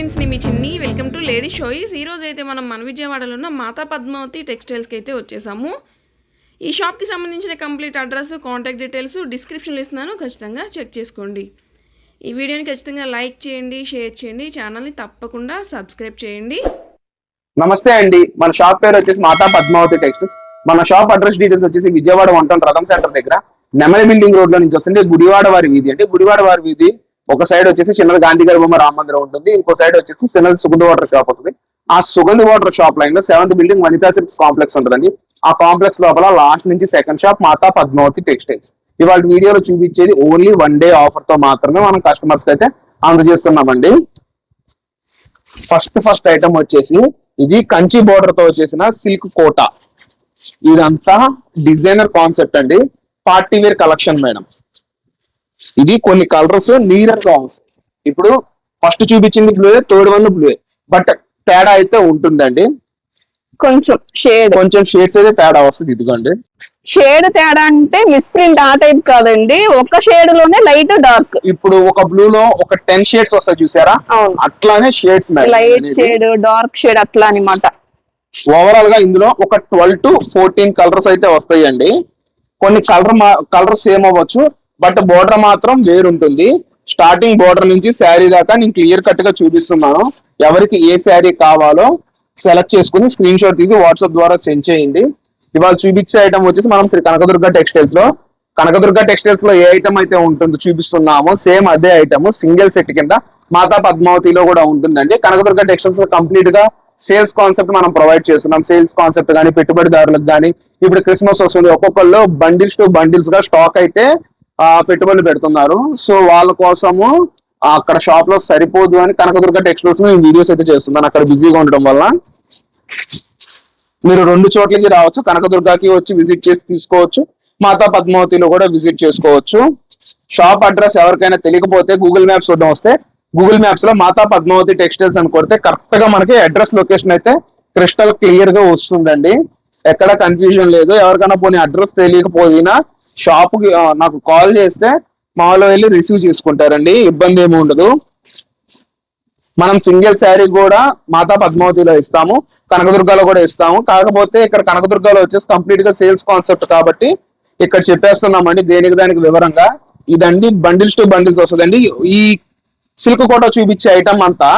ఫ్రెండ్స్ని మీ చిన్ని welcome to lady షోయిస్. ఈ రోజు అయితే మనం మన విజయవాడలో ఉన్న మాతా పద్మావతి టెక్స్టైల్స్కి అయితే వచ్చేసాము. ఈ షాప్కి సంబంధించిన కంప్లీట్ అడ్రస్ కాంటాక్ట్ డీటెయిల్స్ డిస్క్రిప్షన్లో ఇస్తున్నాను. ఖచ్చితంగా చెక్ చేసుకోండి. ఈ వీడియోని ఖచ్చితంగా లైక్ చేయండి షేర్ చేయండి ఛానల్ని తప్పకుండా సబ్స్క్రైబ్ చేయండి. నమస్తే అండి. మన షాప్ పేరు వచ్చేసి మాతా పద్మావతి టెక్స్టైల్స్. మన షాప్ అడ్రస్ డీటెయిల్స్ వచ్చేసి విజయవాడ వంటం రథం సెంటర్ దగ్గర నెమలి బిల్డింగ్ రోడ్లో నుంచి వస్తుంటే గుడివాడ వారి వీధి అంటే గుడివాడ వారి వీధి ఒక సైడ్ వచ్చేసి చిన్నది గాంధీ గారి బొమ్మ రామ మందిరం ఉంటుంది. ఇంకో సైడ్ వచ్చేసి చిన్నది సుగంధ వాటర్ షాప్ ఉంటుంది ఆ సుగంధ వాటర్ షాప్ లైన్లో seventh building Vanitha silks complex ఉంటుందండి. ఆ కాంప్లెక్స్ లోపల లాస్ట్ నుంచి second shop Matha Padmavathi textiles ఇవాళ వీడియోలో చూపించేది ఓన్లీ వన్ డే ఆఫర్తో మాత్రమే మనం కస్టమర్స్కి అయితే అందజేస్తున్నామండి. ఫస్ట్ ఫస్ట్ ఐటమ్ వచ్చేసి ఇది కంచి బోర్డర్తో వచ్చేసిన సిల్క్ కోట ఇదంతా డిజైనర్ కాన్సెప్ట్ అండి. పార్టీ వేర్ కలెక్షన్ మేడం ఇది కొన్ని కలర్స్ నీరర్గా వస్తాయి ఇప్పుడు ఫస్ట్ చూపించింది blue third one blue but తేడా అయితే ఉంటుందండి. కొంచెం షేడ్ కొంచెం షేడ్స్ అయితే తేడా వస్తుంది ఇదిగోండి. షేడ్ తేడా అంటే మిస్ప్రింట్ ఆ టైప్ కాదండి. ఒక షేడ్లోనే లైట్ డార్క్ ఇప్పుడు ఒక బ్లూ లో ఒక టెన్ షేడ్స్ వస్తాయి చూసారా. అట్లానే shades light shade dark shade అట్లా అనమాట ఓవరాల్గా ఇందులో ఒక ట్వెల్వ్ టు ఫోర్టీన్ కలర్స్ అయితే వస్తాయండి. కొన్ని కలర్ కలర్ సేమ్ అవ్వచ్చు. బట్ బోర్డర్ మాత్రం వేరుంటుంది. స్టార్టింగ్ బోర్డర్ నుంచి శారీ దాకా నేను క్లియర్ కట్గా చూపిస్తున్నాను. ఎవరికి ఏ శారీ కావాలో సెలెక్ట్ చేసుకుని స్క్రీన్ షాట్ తీసి వాట్సాప్ ద్వారా సెండ్ చేయండి. ఇవాళ చూపించే ఐటమ్ వచ్చేసి మనం శ్రీ కనకదుర్గ టెక్స్టైల్స్లో కనకదుర్గ టెక్స్టైల్స్లో ఏ ఐటమ్ అయితే ఉంటుందో చూపిస్తున్నామో సేమ్ అదే ఐటమ్ సింగిల్ సెట్ కింద మాతా పద్మావతిలో కూడా ఉంటుందండి. కనకదుర్గ టెక్స్టైల్స్లో కంప్లీట్గా సేల్స్ కాన్సెప్ట్ మనం ప్రొవైడ్ చేస్తున్నాం. సేల్స్ కాన్సెప్ట్ కానీ పెట్టుబడిదారులకు కానీ ఇప్పుడు క్రిస్మస్ వస్తుంది. ఒక్కొక్కళ్ళు బండిల్స్ టు బండిల్స్గా స్టాక్ అయితే పెట్టుబడులు పెడుతున్నారు. సో వాళ్ళ కోసము అక్కడ షాప్లో సరిపోదు అని కనకదుర్గ టెక్స్టైల్స్ నేను వీడియోస్ అయితే చేస్తున్నాను. అక్కడ బిజీగా ఉండడం వల్ల. మీరు రెండు చోట్లకి రావచ్చు. కనకదుర్గకి వచ్చి విజిట్ చేసి తీసుకోవచ్చు. మాతా పద్మావతిలో కూడా విజిట్ చేసుకోవచ్చు. షాప్ అడ్రస్ ఎవరికైనా తెలియకపోతే గూగుల్ మ్యాప్స్ చూడడం వస్తే గూగుల్ మ్యాప్స్లో మాతా పద్మావతి టెక్స్టైల్స్ అని కొడితే కరెక్ట్గా మనకి అడ్రస్ లొకేషన్ అయితే క్రిస్టల్ క్లియర్గా వస్తుందండి. ఎక్కడ కన్ఫ్యూజన్ లేదు. ఎవరికైనా పోనీ అడ్రస్ తెలియకపోయినా షాప్కి నాకు కాల్ చేస్తే మాలో వెళ్ళి రిసీవ్ చేసుకుంటారండి. ఇబ్బంది ఏమి ఉండదు. మనం సింగిల్ శారీ కూడా మాతా పద్మావతిలో ఇస్తాము కనకదుర్గాలో కూడా ఇస్తాము. కాకపోతే ఇక్కడ కనకదుర్గాలో వచ్చేసి కంప్లీట్గా సేల్స్ కాన్సెప్ట్ కాబట్టి ఇక్కడ చెప్పేస్తున్నామండి దేనికి దానికి వివరంగా. ఇదండి బండిల్స్ టు బండిల్స్ వస్తుందండి. ఈ సిల్క్ కోట చూపించే ఐటమ్ అంతా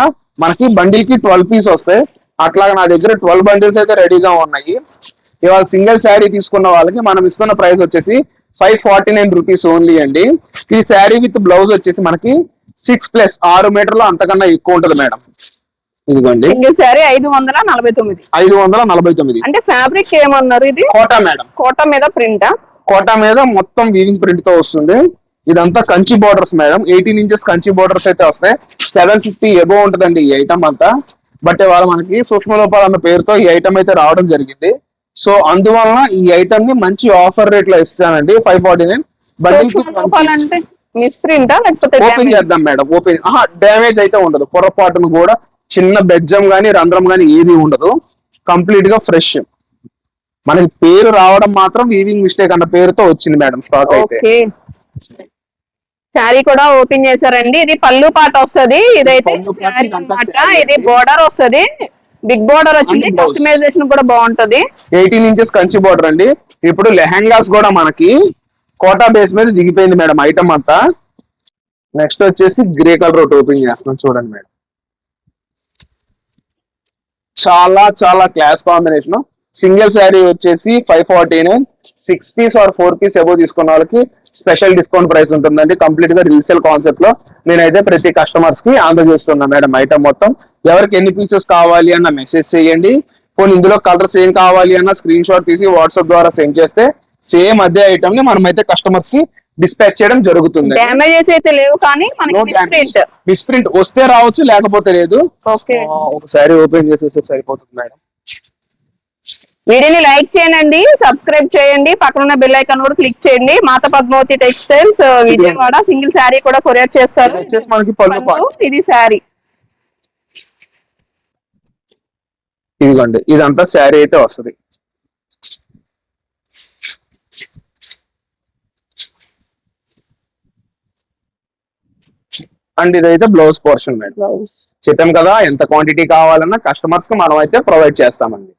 మనకి బండిల్కి ట్వెల్వ్ పీస్ వస్తాయి. అట్లాగే నా దగ్గర ట్వెల్వ్ బండిల్స్ అయితే రెడీగా ఉన్నాయి. ఇవాళ సింగిల్ శారీ తీసుకున్న వాళ్ళకి మనం ఇస్తున్న ప్రైస్ వచ్చేసి five forty nine rupees only అండి. ఈ శారీ విత్ బ్లౌజ్ వచ్చేసి మనకి సిక్స్ ప్లస్ ఆరు మీటర్లు అంతకన్నా ఎక్కువ ఉంటుంది మేడం. ఇదిగోండి. సింగిల్ శారీ ఐదు వందల నలభై తొమ్మిది. ఐదు వందల నలభై తొమ్మిది. అంటే ఫ్యాబ్రిక్ ఏమన్నారు ఇది? Quota madam. కోట మీద ప్రింటా? కోటా మీద మొత్తం వీవింగ్ ప్రింట్తో వస్తుంది. ఇదంతా Kanchi borders madam. Eighteen inches Kanchi borders అయితే వస్తాయి. సెవెన్ ఫిఫ్టీ ఎబో ఉంటుందండి ఈ ఐటమ్ అంతా. బట్ ఇవాళ మనకి సూక్ష్మ లోపాలు అన్న పేరుతో ఈ ఐటమ్ అయితే రావడం జరిగింది. సో అందువలన ఈ ఐటమ్ని మంచి ఆఫర్ రేట్లో ఇస్తానండి ఫైవ్ ఫార్టీ నైన్ మిస్ప్రింటా లేకపోతే ఓపెన్? చేద్దాం మేడం ఓపెన్ డ్యామేజ్ అయితే ఉండదు. పొరపాటును కూడా చిన్న బెజ్జం గానీ రంధ్రం గానీ ఏది ఉండదు. కంప్లీట్గా ఫ్రెష్ మనకి పేరు రావడం మాత్రం వీవింగ్ మిస్టేక్ అన్న పేరుతో వచ్చింది మేడం స్టాక్ అయితే. శారీ కూడా ఓపెన్ చేశారండి. ఇది పళ్ళు పాట వస్తది. ఇదైతే. ఇది బోర్డర్ వస్తది. బిగ్ బోర్డర్ వచ్చింది. కస్టమైజేషన్ కూడా బాగుంటది. ఎయిటీన్ ఇంచెస్ కంచి బోర్డర్ అండి. ఇప్పుడు లెహంగాస్ కూడా మనకి కోటా బేస్ మీద దిగిపోయింది మేడం ఐటమ్ అంతా. నెక్స్ట్ వచ్చేసి గ్రే కలర్ ఒకటి ఓపెన్ చేస్తున్నాం చూడండి మేడం. చాలా చాలా క్లాస్ కాంబినేషన్ సింగిల్ శారీ వచ్చేసి five forty nine six piece or four piece above తీసుకున్న వాళ్ళకి స్పెషల్ డిస్కౌంట్ ప్రైస్ ఉంటుందండి. కంప్లీట్గా రీసేల్ కాన్సెప్ట్లో నేనైతే ప్రతి కస్టమర్స్కి అందజేస్తున్నా మేడం ఐటమ్ మొత్తం. ఎవరికి ఎన్ని పీసెస్ కావాలి అన్న మెసేజ్ చేయండి. పోనీ ఇందులో కలర్స్ ఏం కావాలి అన్న స్క్రీన్ షాట్ తీసి వాట్సాప్ ద్వారా సెండ్ చేస్తే సేమ్ అదే ఐటమ్ని మనం అయితే కస్టమర్స్కి డిస్పాచ్ చేయడం జరుగుతుంది డ్యామేజెస్ అయితే లేవు కానీ మిస్ప్రింట్ వస్తే రావచ్చు లేకపోతే లేదు. ఒకసారి ఓపెన్ చేసేస్తే సరిపోతుంది మేడం. వీడియోని లైక్ చేయండి సబ్స్క్రైబ్ చేయండి పక్కన ఉన్న బెల్ ఐకాన్ కూడా క్లిక్ చేయండి. మాత పద్మావతి టెక్స్టైల్స్ విజయవాడ సింగిల్ శారీ కూడా కొరియర్ చేస్తారు. ఇది శారీ ఇదిగోండి ఇదంతా శారీ అయితే వస్తుంది. అండ్ ఇదైతే బ్లౌజ్ పోర్షన్ మేడం. బ్లౌజ్ చెప్పాం కదా ఎంత క్వాంటిటీ కావాలన్నా కస్టమర్స్కి మనం అయితే ప్రొవైడ్ చేస్తామండి.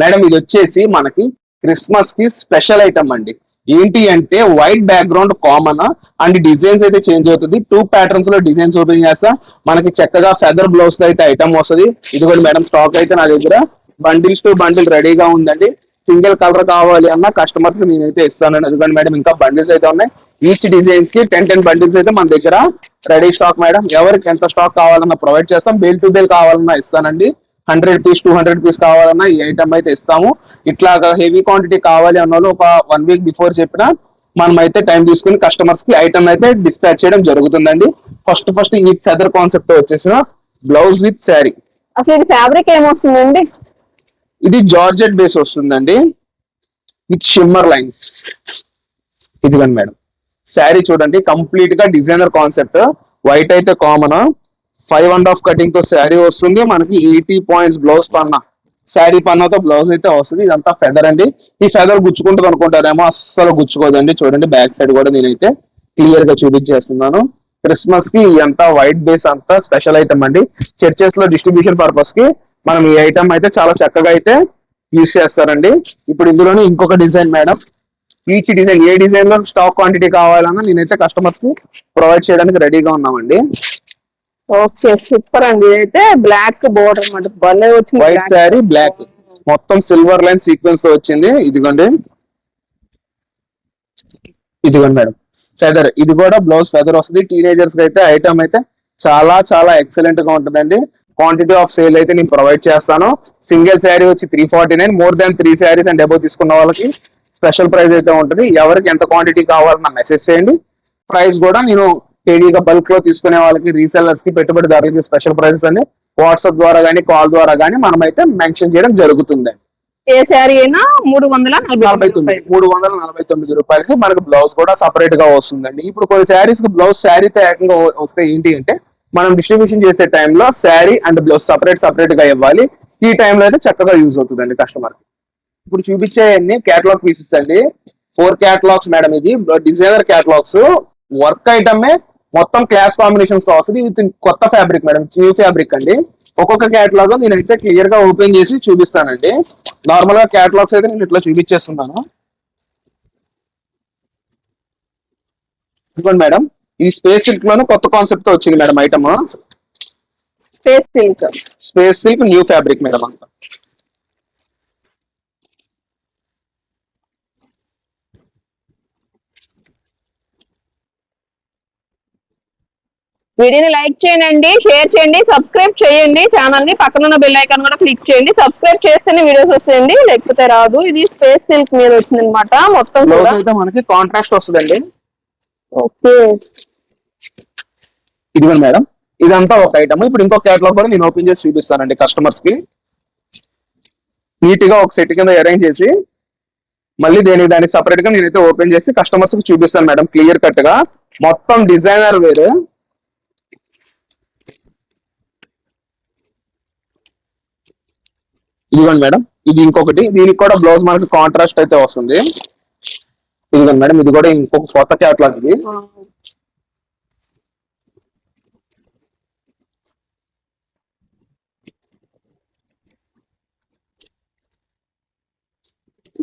మేడం ఇది వచ్చేసి మనకి క్రిస్మస్కి స్పెషల్ ఐటమ్ అండి. ఏంటి అంటే white background common and designs అయితే చేంజ్ అవుతుంది. టూ ప్యాటర్న్స్లో డిజైన్స్ ఓపెన్ చేస్తా. మనకి చక్కగా ఫెదర్ బ్లౌజ్ అయితే ఐటమ్ వస్తుంది. ఇది కూడా మేడం స్టాక్ అయితే నా దగ్గర. బండిల్స్ టు బండిల్ రెడీగా ఉందండి. సింగిల్ కలర్ కావాలి అన్న కస్టమర్స్కి నేనైతే ఇస్తాను ఎందుకంటే మేడం ఇంకా బండిల్స్ అయితే ఉన్నాయి. ఈచ్ డిజైన్స్కి టెన్ టెన్ బండిల్స్ అయితే మన దగ్గర రెడీ స్టాక్ మేడం. ఎవరికి ఎంత స్టాక్ కావాలన్నా ప్రొవైడ్ చేస్తాం. బేల్ టు బేల్ కావాలన్నా ఇస్తానండి. Hundred piece two hundred piece కావాలన్నా ఈ ఐటమ్ అయితే ఇస్తాము. ఇట్లాగా హెవీ క్వాంటిటీ కావాలి అన్న ఒక వన్ వీక్ బిఫోర్ చెప్పిన మనం అయితే టైం తీసుకుని కస్టమర్స్కి ఐటమ్ అయితే డిస్పాచ్ చేయడం జరుగుతుందండి. ఫస్ట్ ఫస్ట్ ఈ ఫెదర్ కాన్సెప్ట్తో వచ్చేసిన బ్లౌజ్ విత్ శారీ అసలు ఇది ఫ్యాబ్రిక్ ఏమొస్తుందండి? ఇది జార్జెట్ బేస్ వస్తుందండి. విత్ షిమ్మర్ లైన్స్ ఇదిగోండి మేడం. శారీ చూడండి కంప్లీట్గా డిజైనర్ కాన్సెప్ట్ వైట్ అయితే కామన్ ఫైవ్ అండ్ హాఫ్ కటింగ్తో శారీ వస్తుంది. మనకి ఎయిటీ పాయింట్స్ బ్లౌజ్ పన్నా శారీ పన్నతో బ్లౌజ్ అయితే వస్తుంది. ఇదంతా ఫెదర్ అండి. ఈ ఫెదర్ గుచ్చుకుంటుంది అనుకుంటారేమో అస్సలు గుచ్చుకోదండి. చూడండి బ్యాక్ సైడ్ కూడా నేనైతే క్లియర్గా చూపించేస్తున్నాను. క్రిస్మస్కి అంతా వైట్ బేస్ అంతా స్పెషల్ ఐటమ్ అండి. చర్చెస్లో డిస్ట్రిబ్యూషన్ పర్పస్కి మనం ఈ ఐటమ్ అయితే చాలా చక్కగా అయితే యూస్ చేస్తారండి. ఇప్పుడు ఇందులోనే ఇంకొక డిజైన్ మేడం ఈచ్ డిజైన్ ఏ డిజైన్లో స్టాక్ క్వాంటిటీ కావాలన్నా నేనైతే కస్టమర్స్కి ప్రొవైడ్ చేయడానికి రెడీగా ఉన్నామండి. ఓకే సూపర్ అండి. ఇదైతే బ్లాక్ బోర్డర్ అన్నమాట. భలే వచ్చింది వైట్. శారీ బ్లాక్ మొత్తం సిల్వర్ లైన్ సీక్వెన్స్తో వచ్చింది. ఇదిగోండి. ఇదిగోండి మేడం. ఫెదర్ ఇది కూడా బ్లౌజ్ ఫెదర్ వస్తుంది. టీనేజర్స్ అయితే ఐటమ్ అయితే చాలా చాలా ఎక్సలెంట్గా ఉంటుందండి. క్వాంటిటీ ఆఫ్ సేల్ అయితే నేను ప్రొవైడ్ చేస్తాను. సింగిల్ శారీ వచ్చి three forty nine more than three saris and above తీసుకున్న వాళ్ళకి స్పెషల్ ప్రైస్ అయితే ఉంటుంది. ఎవరికి ఎంత క్వాంటిటీ కావాలన్నా మెసేజ్ చేయండి. ప్రైస్ కూడా నేను హెవీగా బల్క్లో తీసుకునే వాళ్ళకి రీసెల్లర్స్కి పెట్టుబడిదారులకి స్పెషల్ ప్రైసెస్ అని వాట్సాప్ ద్వారా కానీ కాల్ ద్వారా కానీ మనం అయితే మెన్షన్ చేయడం జరుగుతుంది ఏ శారీ అయినా మూడు వందల నలభై తొమ్మిది మూడు వందల నలభై తొమ్మిది రూపాయలకి మనకు బ్లౌజ్ కూడా సపరేట్గా వస్తుందండి. ఇప్పుడు కొన్ని శారీస్కి బ్లౌజ్ శారీతో ఏకంగా వస్తే ఏంటి అంటే మనం డిస్ట్రిబ్యూషన్ చేసే టైంలో శారీ అండ్ బ్లౌజ్ సపరేట్ సపరేట్గా ఇవ్వాలి. ఈ టైంలో అయితే చక్కగా యూజ్ అవుతుందండి కస్టమర్ ఇప్పుడు చూపించే అన్ని కేటలాగ్ పీసెస్ అండి. ఫోర్ కేటలాగ్స్ మేడం ఇది. డిజైనర్ కేటలాగ్స్ వర్క్ ఐటమే మొత్తం క్లాస్ కాంబినేషన్స్తో వస్తుంది. విత్ కొత్త ఫ్యాబ్రిక్ మేడం న్యూ ఫ్యాబ్రిక్ అండి. ఒక్కొక్క కేటలాగ్ నేనైతే క్లియర్గా ఓపెన్ చేసి చూపిస్తానండి. నార్మల్గా కేటలాగ్స్ అయితే నేను ఇట్లా చూపించేస్తున్నాను. ఇదిగోండి మేడం ఈ స్పేస్ సిల్క్లోనే కొత్త కాన్సెప్ట్తో వచ్చింది madam item space silk space silk new fabric madam అంతా. వీడియోని లైక్ చేయండి షేర్ చేయండి సబ్స్క్రైబ్ చేయండి. ఛానల్ని పక్కన ఉన్న బెల్ ఐకాన్ కూడా క్లిక్ చేయండి. సబ్స్క్రైబ్ చేస్తేనే వీడియోస్ వస్తాయండి. లేకపోతే రాదు. ఇది స్పేస్ సిల్క్ మీద వచ్చింది అనమాట మొత్తం అయితే మనకి కాంట్రాస్ట్ వస్తుందండి. ఓకే. ఇదిగోండి మేడం. ఇదంతా ఒక ఐటమ్ ఇప్పుడు ఇంకో కేటలాగ్ కూడా నేను ఓపెన్ చేసి చూపిస్తానండి కస్టమర్స్కి. నీట్గా ఒక సెట్ కింద అరేంజ్ చేసి మళ్ళీ దేనికి దానికి సపరేట్గా నేనైతే ఓపెన్ చేసి కస్టమర్స్కి చూపిస్తాను మేడం. క్లియర్ కట్గా. మొత్తం డిజైనర్ వేరు. ఇదిగోండి మేడం ఇది ఇంకొకటి దీనికి కూడా బ్లౌజ్ మనకి కాంట్రాస్ట్ అయితే వస్తుంది. ఇదిగోండి మేడం ఇది కూడా ఇంకొక కొత్త కేటలాగ్ ఇది.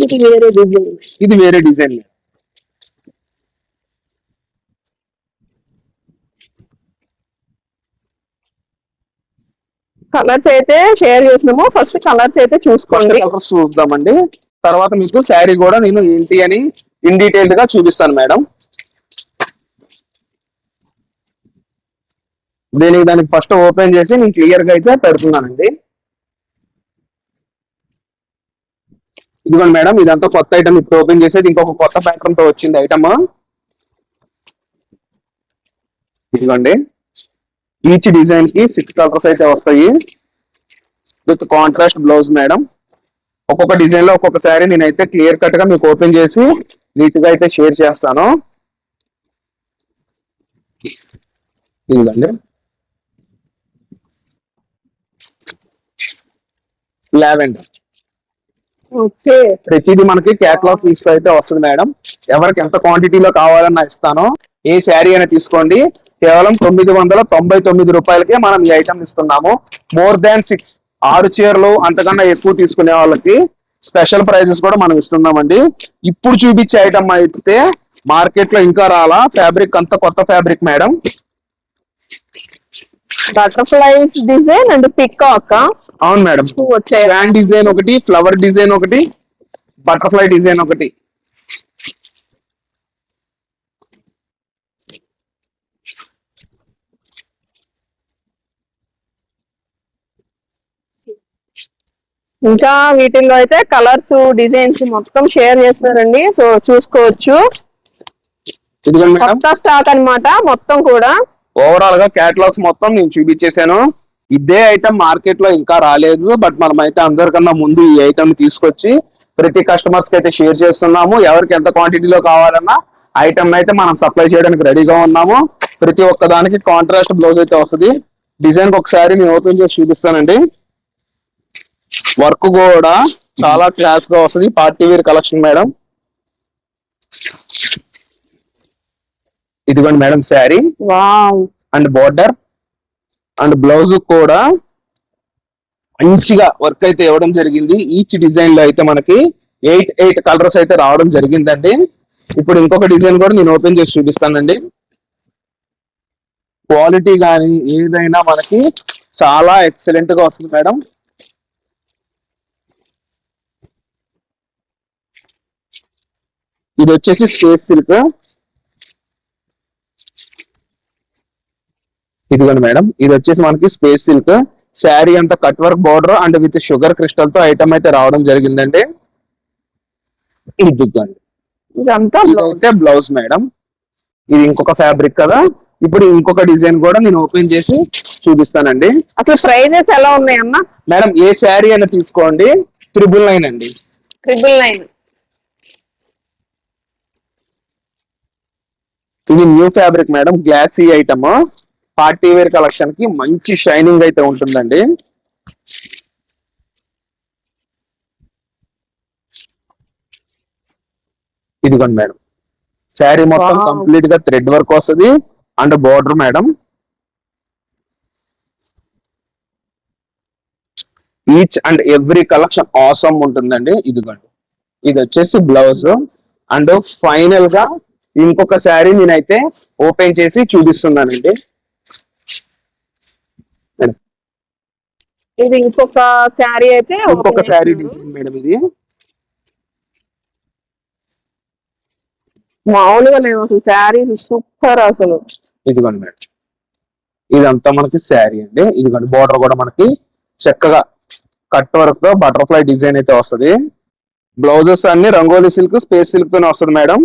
ఇది వేరే డిజైన్ ఇది వేరే డిజైన్ కలర్స్ అయితే షేర్ చేసినాము. ఫస్ట్ కలర్స్ అయితే చూసుకోండి. కలర్స్ చూద్దామండి. తర్వాత మీకు శారీ కూడా నేను ఏంటి అని ఇన్ డీటెయిల్డ్గా చూపిస్తాను మేడం. దీనికి దానికి ఫస్ట్ ఓపెన్ చేసి నేను క్లియర్గా అయితే పెడుతున్నానండి. ఇదిగోండి మేడం ఇదంతా కొత్త ఐటమ్ ఇప్పుడు ఓపెన్ చేసేది ఇంకొక కొత్త ప్యాటర్న్తో వచ్చింది ఐటమ్ ఇదిగోండి. ఈచ్ డిజైన్కి సిక్స్ కలర్స్ అయితే వస్తాయి. విత్ కాంట్రాస్ట్ బ్లౌజ్ మేడం ఒక్కొక్క డిజైన్లో ఒక్కొక్క శారీ నేనైతే క్లియర్ కట్గా మీకు ఓపెన్ చేసి నీట్గా అయితే షేర్ చేస్తాను. ఇదిగండి. Lavender okay. ప్రతిదీ మనకి కేటలాగ్ పీస్ అయితే వస్తుంది మేడం ఎవరికి ఎంత క్వాంటిటీలో కావాలన్నా ఇస్తానో. ఏ శారీ అయినా తీసుకోండి. కేవలం తొమ్మిది వందల తొంభై తొమ్మిది రూపాయలకే మనం ఈ ఐటమ్ ఇస్తున్నాము. మోర్ దాన్ సిక్స్ ఆరు చీరలు అంతకన్నా ఎక్కువ తీసుకునే వాళ్ళకి స్పెషల్ ప్రైజెస్ కూడా మనం ఇస్తున్నామండి. ఇప్పుడు చూపించే ఐటమ్ అయితే మార్కెట్లో ఇంకా రాలా. ఫ్యాబ్రిక్ అంతా కొత్త fabric madam butterflies design and peacock అవును మేడం ఫ్యాన్ డిజైన్ ఒకటి ఫ్లవర్ డిజైన్ ఒకటి బటర్ఫ్లై డిజైన్ ఒకటి. ఇంకా వీటిల్లో అయితే కలర్స్ డిజైన్స్ మొత్తం షేర్ చేస్తారండి. సో చూసుకోవచ్చు. కొత్త స్టాక్ అన్నమాట మొత్తం కూడా. ఓవరాల్గా క్యాటలాగ్స్ మొత్తం నేను చూపించేశాను. ఇదే ఐటమ్ మార్కెట్లో ఇంకా రాలేదు బట్ మనం అయితే అందరికన్నా ముందు ఈ ఐటమ్ తీసుకొచ్చి ప్రతి కస్టమర్స్కి అయితే షేర్ చేస్తున్నాము. ఎవరికి ఎంత క్వాంటిటీలో కావాలన్నా ఐటమ్ అయితే మనం సప్లై చేయడానికి రెడీగా ఉన్నాము. ప్రతి ఒక్క దానికి కాంట్రాస్ట్ బ్లౌజ్ అయితే వస్తుంది. డిజైన్ ఒకసారి నేను ఓపెన్ చేసి చూపిస్తానండి. వర్క్ కూడా చాలా క్లాస్గా వస్తుంది. Party wear collection madam. ఇదిగోండి madam sari. Wow. And border. And blouse కూడా మంచిగా వర్క్ అయితే ఇవ్వడం జరిగింది. ఈచ్ డిజైన్లో అయితే మనకి ఎయిట్ ఎయిట్ కలర్స్ అయితే రావడం జరిగిందండి. ఇప్పుడు ఇంకొక డిజైన్ కూడా నేను ఓపెన్ చేసి చూపిస్తానండి. క్వాలిటీ కానీ ఏదైనా మనకి చాలా ఎక్సలెంట్గా వస్తుంది మేడం. ఇది వచ్చేసి స్పేస్ సిల్క్ ఇదిగోండి మేడం ఇది వచ్చేసి మనకి స్పేస్ సిల్క్ శారీ అంతా cut work border and with sugar క్రిస్టల్తో item అయితే రావడం జరిగిందండి. ఇదిగోండి ఇదంతా ఇదైతే బ్లౌజ్ మేడం. ఇది ఇంకొక ఫ్యాబ్రిక్ కదా. ఇప్పుడు ఇంకొక డిజైన్ కూడా నేను ఓపెన్ చేసి చూపిస్తానండి. అసలు ప్రైజెస్ ఎలా ఉన్నాయి అన్న మేడం ఏ శారీ అయినా తీసుకోండి. త్రిబుల్ నైన్ అండి. ట్రిపుల్ నైన్ ఇది new fabric madam. Glossy item. Party wear కలెక్షన్కి మంచి షైనింగ్ అయితే ఉంటుందండి. ఇదిగోండి మేడం. శారీ మొత్తం. కంప్లీట్గా థ్రెడ్ వర్క్ వస్తుంది. And border madam. Each and every collection awesome ఉంటుందండి. ఇదిగోండి. ఇది వచ్చేసి బ్లౌజ్. అండ్ ఫైనల్గా ఇంకొక శారీ నేనైతే ఓపెన్ చేసి చూపిస్తున్నానండి. ఇది ఇంకొక శారీ అయితే ఇంకొక శారీ. డిజైన్ మేడం ఇది. మామూలుగా లేవు అసలు శారీస్ సూపర్ అసలు. ఇదిగోండి మేడం. ఇదంతా మనకి శారీ అండి. ఇదిగోండి బోర్డర్ కూడా మనకి చక్కగా కట్ వర్క్తో బటర్ఫ్లై డిజైన్ అయితే వస్తది. బ్లౌజెస్ అన్ని రంగోలీ సిల్క్ స్పేస్ సిల్క్ తోనే వస్తుంది మేడం.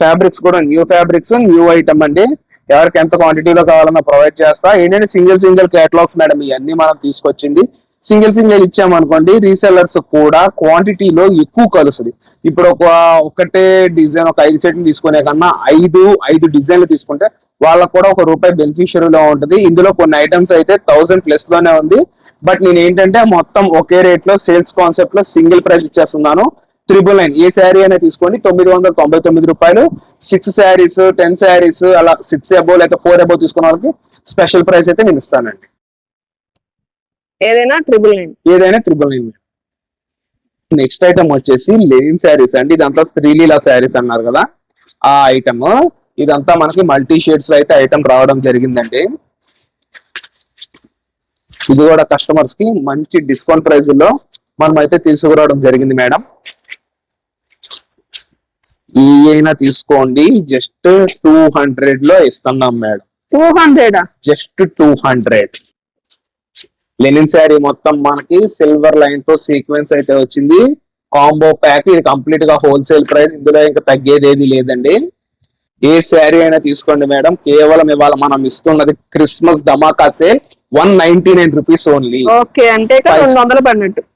ఫ్యాబ్రిక్స్ కూడా న్యూ ఫ్యాబ్రిక్స్ న్యూ ఐటమ్ అండి. ఎవరికి ఎంత క్వాంటిటీలో కావాలన్నా ప్రొవైడ్ చేస్తా. ఏంటంటే సింగిల్ సింగిల్ కేటలాగ్స్ మేడం ఇవన్నీ మనం తీసుకొచ్చింది. సింగిల్ సింగిల్ ఇచ్చామనుకోండి రీసెల్లర్స్ కూడా క్వాంటిటీలో ఎక్కువ కలుస్తుంది. ఇప్పుడు ఒక ఒకటే డిజైన్ ఒక ఐదు సెట్లు తీసుకునే కన్నా ఐదు ఐదు డిజైన్లు తీసుకుంటే వాళ్ళకు కూడా ఒక రూపాయి బెనిఫిషియరీలో ఉంటుంది. ఇందులో కొన్ని ఐటమ్స్ అయితే థౌసండ్ ప్లస్లోనే ఉంది. బట్ నేను ఏంటంటే మొత్తం ఒకే రేట్లో సేల్స్ కాన్సెప్ట్లో సింగిల్ ప్రైస్ ఇచ్చేస్తున్నాను. త్రిబుల్ నైన్ ఏ శారీ అయినా తీసుకోండి. తొమ్మిది వందల తొంభై తొమ్మిది రూపాయలు. సిక్స్ శారీస్ టెన్ శారీస్ అలా సిక్స్ అబో లేకపోతే ఫోర్ అబో తీసుకున్న వాళ్ళకి స్పెషల్ ప్రైస్ అయితే నేను ఇస్తానండి. ఏదైనా ట్రిపుల్ నైన్ ఏదైనా త్రిబుల్ నైన్ నెక్స్ట్ ఐటమ్ వచ్చేసి లెనిన్ శారీస్ అండి. ఇదంతా శ్రీలీల శారీస్ అన్నారు కదా. ఆ ఐటమ్ ఇదంతా మనకి మల్టీ షేడ్స్లో అయితే ఐటమ్ రావడం జరిగిందండి. ఇది కూడా కస్టమర్స్కి మంచి డిస్కౌంట్ ప్రైస్లో మనం అయితే తీసుకురావడం జరిగింది మేడం అయినా తీసుకోండి. జస్ట్ టూ హండ్రెడ్లో ఇస్తున్నాం madam. Two హండ్రెడా? Just two hundred. Linen sari మొత్తం మనకి సిల్వర్ లైన్తో సీక్వెన్స్ అయితే వచ్చింది. కాంబో ప్యాక్ ఇది కంప్లీట్గా హోల్సేల్ ప్రైస్. ఇందులో ఇంకా తగ్గేది ఏది లేదండి. ఏ శారీ అయినా తీసుకోండి మేడం. కేవలం ఇవాళ మనం ఇస్తున్నది క్రిస్మస్ ధమాకా sale. One ninety nine rupees only. Okay అంటే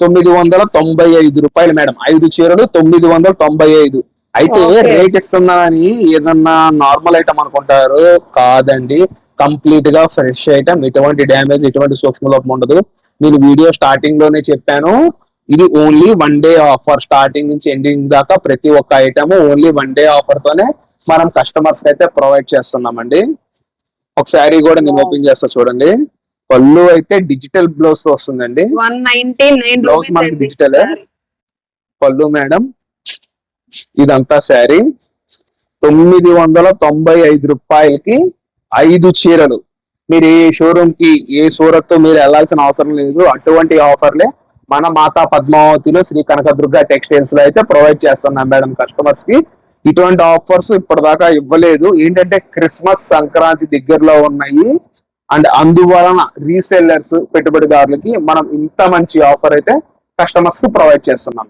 తొమ్మిది వందల తొంభై ఐదు రూపాయలు మేడం. ఐదు చీరలు తొమ్మిది వందల తొంభై ఐదు. అయితే. రేట్ ఇస్తున్నానని ఏదన్నా నార్మల్ ఐటమ్ అనుకుంటారు కాదండి. కంప్లీట్గా ఫ్రెష్ ఐటమ్ ఎటువంటి డ్యామేజ్ ఎటువంటి సూక్ష్మ లోపం ఉండదు. నేను వీడియో స్టార్టింగ్లోనే చెప్పాను. ఇది only one day offer starting నుంచి ఎండింగ్ దాకా ప్రతి ఒక్క item only one day offer తోనే మనం కస్టమర్స్ అయితే ప్రొవైడ్ చేస్తున్నామండి. ఒక శారీ కూడా నేను ఓపెన్ చేస్తా చూడండి. పళ్ళు అయితే డిజిటల్ బ్లౌజ్ వస్తుందండి. Blouse మనకి ఏ? పళ్ళు మేడం. ఇదంతా శారీ. తొమ్మిది వందల తొంభై ఐదు రూపాయలకి ఐదు చీరలు. మీరు ఏ షోరూమ్కి ఏ సూరత్ మీరు వెళ్ళాల్సిన అవసరం లేదు. అటువంటి ఆఫర్లే మన మాతా పద్మావతిలో శ్రీ కనకదుర్గ టెక్స్టైల్స్లో అయితే ప్రొవైడ్ చేస్తున్నాం మేడం కస్టమర్స్కి ఇటువంటి ఆఫర్స్ ఇప్పటిదాకా ఇవ్వలేదు. ఏంటంటే క్రిస్మస్ సంక్రాంతి దగ్గరలో ఉన్నాయి. అండ్ అందువలన రీసెల్లర్స్ పెట్టుబడిదారులకి మనం ఇంత మంచి ఆఫర్ అయితే కస్టమర్స్కి ప్రొవైడ్ చేస్తున్నాం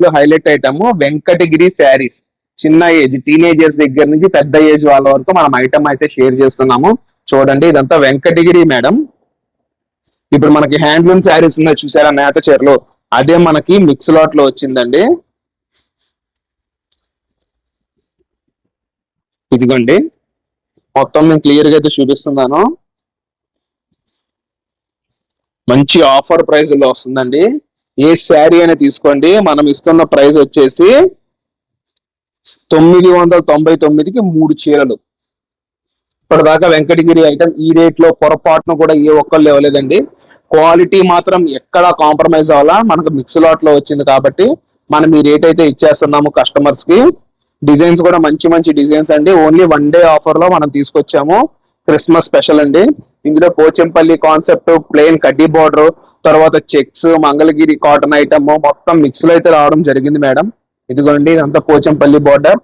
లో హైలైట్ ఐటమ్ వెంకటగిరి శారీస్. చిన్న ఏజ్ టీనేజర్స్ దగ్గర నుంచి పెద్ద ఏజ్ వాళ్ళ వరకు మనం ఐటమ్ అయితే షేర్ చేస్తున్నాము. చూడండి ఇదంతా వెంకటగిరి మేడం. ఇప్పుడు మనకి హ్యాండ్లూమ్ శారీస్ ఉన్నాయి చూసారా నేత చీరలో. అదే మనకి మిక్స్ లాట్లో వచ్చిందండి. ఇదిగోండి. మొత్తం నేను క్లియర్గా అయితే చూపిస్తున్నాను. మంచి ఆఫర్ ప్రైస్లో వస్తుందండి. ఏ శారీ అయినా తీసుకోండి. మనం ఇస్తున్న ప్రైస్ వచ్చేసి తొమ్మిది వందల తొంభై తొమ్మిదికి మూడు చీరలు. ఇప్పటిదాకా వెంకటగిరి ఐటమ్ ఈ రేట్లో పొరపాటును కూడా ఏ ఒక్కళ్ళు ఇవ్వలేదండి. క్వాలిటీ మాత్రం ఎక్కడా కాంప్రమైజ్ అవ్వాలా? మనకు మిక్స్ లాట్ వచ్చింది కాబట్టి మనం ఈ రేట్ అయితే ఇచ్చేస్తున్నాము కస్టమర్స్కి డిజైన్స్ కూడా మంచి మంచి డిజైన్స్ అండి. ఓన్లీ వన్ డే ఆఫర్లో మనం తీసుకొచ్చాము. క్రిస్మస్ స్పెషల్ అండి. ఇందులో పోచంపల్లి కాన్సెప్ట్ ప్లెయిన్ కడ్డీ బార్డర్ తర్వాత చెక్స్ మంగళగిరి కాటన్ ఐటమ్ మొత్తం మిక్స్లో అయితే రావడం జరిగింది మేడం. ఇదిగోండి ఇదంతా పోచంపల్లి బార్డర్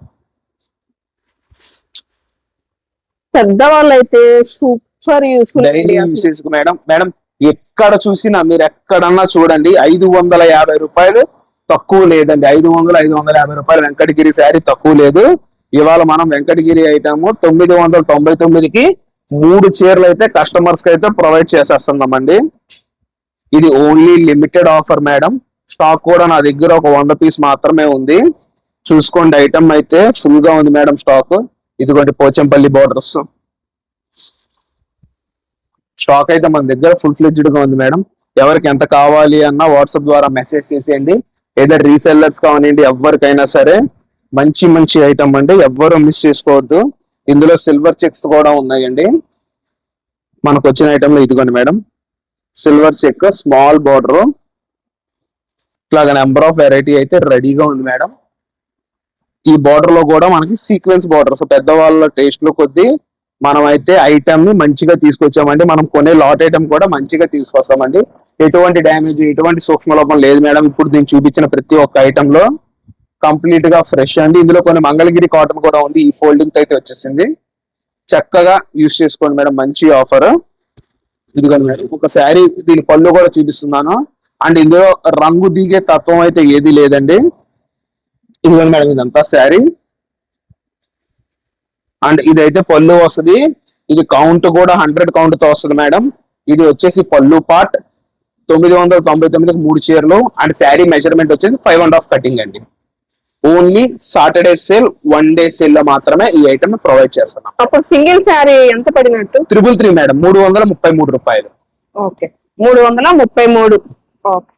పెద్దవాళ్ళు అయితే super useful daily usage madam madam ఎక్కడ చూసినా మీరు ఎక్కడన్నా చూడండి ఐదు వందల యాభై రూపాయలు తక్కువ లేదండి. ఐదు వందలు ఐదు వందల యాభై రూపాయలు వెంకటగిరి శారీ తక్కువ లేదు. ఇవాళ మనం వెంకటగిరి ఐటమ్ తొమ్మిది వందల తొంభై తొమ్మిదికి మూడు చీరలు అయితే కస్టమర్స్కి అయితే ప్రొవైడ్ చేసేస్తున్నామండి. ఇది only limited offer madam stock కూడా నా దగ్గర ఒక వంద పీస్ మాత్రమే ఉంది. చూసుకోండి ఐటమ్ అయితే ఫుల్గా ఉంది మేడం స్టాక్ ఇదిగోండి పోచంపల్లి బోర్డర్స్ స్టాక్ అయితే మన దగ్గర ఫుల్ ఫ్లెడ్జ్డ్గా ఉంది మేడం ఎవరికి ఎంత కావాలి అన్న వాట్సాప్ ద్వారా మెసేజ్ చేసేయండి. ఏదో రీసెల్లర్స్ కానివ్వండి ఎవరికైనా సరే మంచి మంచి ఐటమ్ అండి. ఎవ్వరు మిస్ చేసుకోవద్దు. ఇందులో సిల్వర్ చెక్స్ కూడా ఉన్నాయండి. మనకు వచ్చిన ఐటమ్ ఇదిగోండి madam silver check small border ఇట్లాగ నెంబర్ ఆఫ్ వెరైటీ అయితే రెడీగా ఉంది మేడం ఈ బార్డర్లో కూడా మనకి సీక్వెన్స్ బార్డర్ సో పెద్దవాళ్ళ టేస్ట్లో కొద్దీ మనం అయితే ఐటమ్ని మంచిగా తీసుకొచ్చామండి. మనం కొనే లాట్ ఐటమ్ కూడా మంచిగా తీసుకొస్తామండి. ఎటువంటి డ్యామేజ్ ఎటువంటి సూక్ష్మ లోపం లేదు మేడం ఇప్పుడు నేను చూపించిన ప్రతి ఒక్క ఐటమ్లో కంప్లీట్గా ఫ్రెష్ అండి. ఇందులో కొన్ని మంగళగిరి కాటన్ కూడా ఉంది. ఈ ఫోల్డింగ్ అయితే వచ్చేసింది. చక్కగా యూస్ చేసుకోండి మేడం మంచి ఆఫర్ ఇదిగోండి మేడం ఒక శారీ దీని పళ్ళు కూడా చూపిస్తున్నాను. అండ్ ఇందులో రంగు దిగే తత్వం అయితే ఏది లేదండి. ఇదిగోండి మేడం ఇదంతా శారీ. అండ్ ఇదైతే పళ్ళు వస్తుంది. ఇది కౌంట్ కూడా హండ్రెడ్ కౌంట్తో వస్తుంది మేడం. ఇది వచ్చేసి పళ్ళు పార్ట్ తొమ్మిది వందల తొంభై తొమ్మిదికి మూడు చీరలు. అండ్ శారీ మెజర్మెంట్ వచ్చేసి ఫైవ్ అండ్ హాఫ్ కటింగ్ అండి. Only Saturday sale one day సేల్లో మాత్రమే ఈ ఐటమ్ ప్రొవైడ్ చేస్తున్నాం. అప్పుడు సింగిల్ శారీ ఎంత పడినట్టు? త్రిబుల్ త్రీ మేడం మూడు వందల ముప్పై మూడు రూపాయలు. ఓకే. మూడు వందల ముప్పై మూడు. ఓకే.